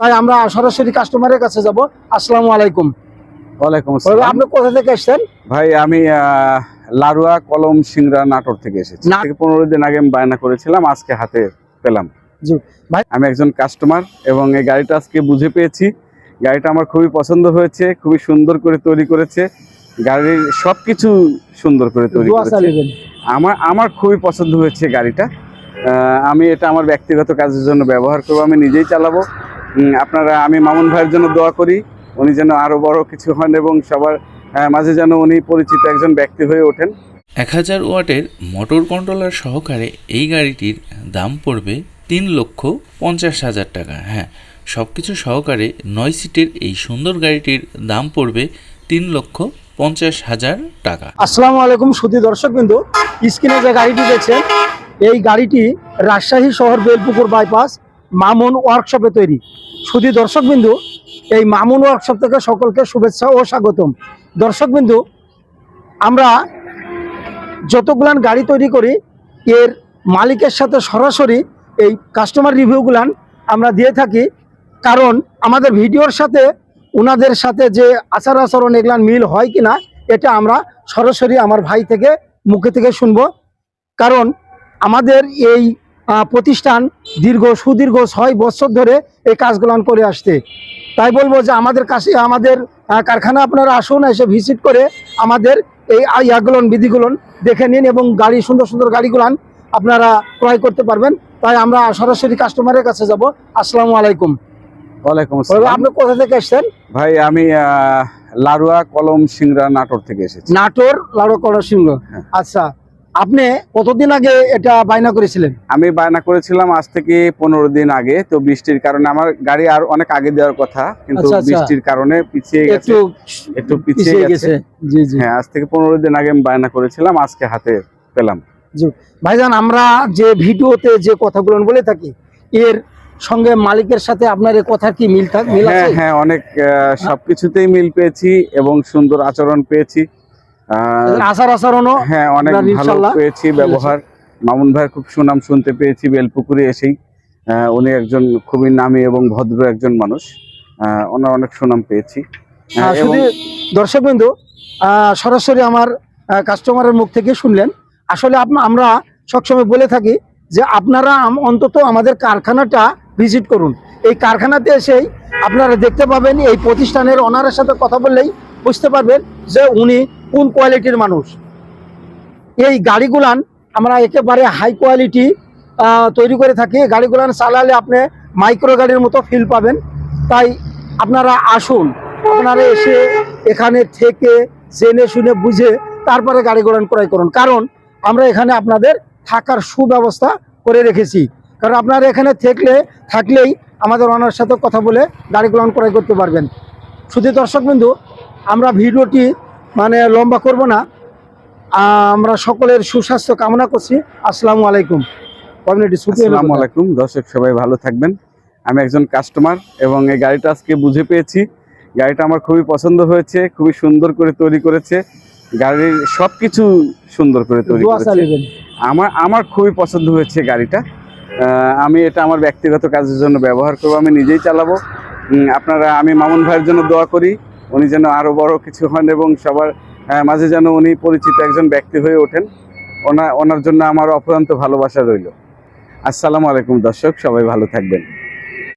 তাই আমরা সরাসরি কাস্টমারের কাছে যাব। আসসালামু আলাইকুম। ওয়ালাইকুম আসসালাম। আপনি কোথা থেকে এসেছেন? ভাই আমি লারুয়া কলম সিংড়া নাটোর থেকে এসেছি। থেকে পনেরো দিন আগে আমি বায়না করেছিলাম আজকে হাতে পেলাম। জি, ভাই- আমি একজন কাস্টমার এবং এই গাড়িটা আজকে বুঝে পেয়েছি। গাড়িটা আমার খুবই পছন্দ হয়েছে খুবই সুন্দর করে তৈরি করেছে। গাড়ির সবকিছু সুন্দর করে তৈরি করেছে। আমার আমার খুবই পছন্দ হয়েছে গাড়িটা। আহ, আমি এটা আমার ব্যক্তিগত কাজের জন্য ব্যবহার করব আমি নিজেই চালাবো। আপনারা আমি মামুন ভাইয়ের জন্য দোয়া করি। উনি যেন আরও বড় কিছু হন এবং সবার মাঝে যেন উনি পরিচিত একজন ব্যক্তি হয়ে ওঠেন। এক হাজার ওয়াটের মোটর কন্ট্রোলার সহকারে এই গাড়িটির দাম পড়বে তিন লক্ষ পঞ্চাশ হাজার টাকা। হ্যাঁ সব কিছু সহকারে নয় সিটের এই সুন্দর গাড়িটির দাম পড়বে তিন লক্ষ পঞ্চাশ হাজার টাকা। আসসালামু আলাইকুম সুধী দর্শক বিন্দু স্ক্রিনে যে গাড়িটি দেখছেন এই গাড়িটি রাজশাহী শহর বেলপুকুর বাইপাস মামুন ওয়ার্কশপে তৈরি। সুধী দর্শক বিন্দু এই মামুন ওয়ার্কশপ থেকে সকলকে শুভেচ্ছা ও স্বাগতম। দর্শক বিন্দু আমরা যতগুলান গাড়ি তৈরি করি, এর মালিকের সাথে সরাসরি এই কাস্টমার রিভিউগুলান আমরা দিয়ে থাকি। কারণ আমাদের ভিডিওর সাথে ওনাদের সাথে যে আচার আচরণ এগুলান মিল হয় কি না এটা আমরা সরাসরি আমার ভাই থেকে, মুখে থেকে শুনব। কারণ আমাদের এই প্রতিষ্ঠান দীর্ঘ সুদীর্ঘ ছয় বছর ধরে এই কাজগুলান করে আসছে। তাই বলব যে আমাদের কাছে আমাদের কারখানা আপনারা আসুন এসে ভিজিট করে আমাদের এই ইয়াগুলন বিধিগুলন দেখে নিন এবং গাড়ি সুন্দর সুন্দর গাড়িগুলান আপনারা ক্রয় করতে পারবেন। তাই আমরা সরাসরি কাস্টমারের কাছে যাব। আসসালামু আলাইকুম। ওয়ালাইকুম আসসালাম। আপনি কোথা থেকে এসছেন? ভাই আমি লারুয়া কলম সিংড়া নাটোর থেকে এসেছি। নাটোর লাড়কড়া সিংহ হ্যাঁ। আচ্ছা আপনি কতদিন আগে এটা বায়না করেছিলেন? আমি বায়না করেছিলাম আজ থেকে পনেরো দিন আগে তো বৃষ্টির কারণে আমার গাড়ি আর অনেক আগে দেওয়ার কথা কিন্তু আচ্ছা, আচ্ছা। বৃষ্টির কারণে পিছিয়ে গেছে। একটু পিছিয়ে গেছে। গেছে। জি জি। হ্যাঁ আজ থেকে পনেরো দিন আগে আমি বায়না করেছিলাম আজকে হাতে পেলাম। ভাইজান আমরা যে ভিডিওতে যে কথাগুলো বলে থাকি এর সঙ্গে মালিকের সাথে আপনার এই কথা কি মিল থাক মিল হ্যাঁ হ্যাঁ অনেক সবকিছুতেই মিল পেয়েছি এবং সুন্দর আচরণ পেয়েছি। আহ, আচার আচরণও হ্যাঁ অনেক ভালো পেয়েছি ব্যবহার। মামুন ভাইয়ের খুব সুনাম শুনতে পেয়েছি বেলপুকুরে এসেই। উনি একজন খুবই নামী এবং ভদ্র একজন মানুষ। ওনার অনেক সুনাম পেয়েছি। দর্শক বিন্দু সরাসরি আমার কাস্টমারের মুখ থেকে শুনলেন। আসলে আমরা সবসময় বলে থাকি যে আপনারা অন্তত আমাদের কারখানাটা ভিজিট করুন। এই কারখানাতে এসেই আপনারা দেখতে পাবেন এই প্রতিষ্ঠানের ওনারের সাথে কথা বললেই বুঝতে পারবেন যে উনি কোন কোয়ালিটির মানুষ? এই গাড়িগুলান আমরা একেবারে হাই কোয়ালিটি তৈরি করে থাকি। গাড়িগুলান চালালে আপনি মাইক্রো গাড়ির মতো ফিল পাবেন। তাই আপনারা আসুন, আপনারা এসে এখানে থেকে জেনে শুনে বুঝে তারপরে গাড়ি ঘোড়া ক্রয় করুন। কারণ আমরা এখানে আপনাদের থাকার সুব্যবস্থা করে রেখেছি। কারণ আপনারা এখানে থাকলে, থাকলেই আমাদের ওনার সাথে কথা বলে গাড়ি ঘোড়া ক্রয় করতে পারবেন। শুধু দর্শক বিন্দু আমরা ভিডিওটি মানে লম্বা করব না। আমরা সকলের সুস্বাস্থ্য কামনা করছি। আসসালামু আলাইকুম। কমিউনিটি আসসালামু আলাইকুম দর্শক সবাই ভালো থাকবেন। আমি একজন কাস্টমার এবং এই গাড়িটা আজকে বুঝে পেয়েছি। গাড়িটা আমার খুবই পছন্দ হয়েছে খুবই সুন্দর করে তৈরি করেছে। গাড়ির সবকিছু সুন্দর করে তৈরি করেছে। আমার আমার খুবই পছন্দ হয়েছে গাড়িটা। আমি এটা আমার ব্যক্তিগত কাজের জন্য ব্যবহার করব আমি নিজেই চালাবো। আপনারা আমি মামুন ভাইয়ের জন্য দোয়া করি। উনি যেন আরও বড় কিছু হন এবং সবার মাঝে যেন উনি পরিচিত একজন ব্যক্তি হয়ে ওঠেন। ওনা, ওনার জন্য আমার অপরান্ত ভালোবাসা রইল। আসসালামু আলাইকুম দর্শক, সবাই ভালো থাকবেন।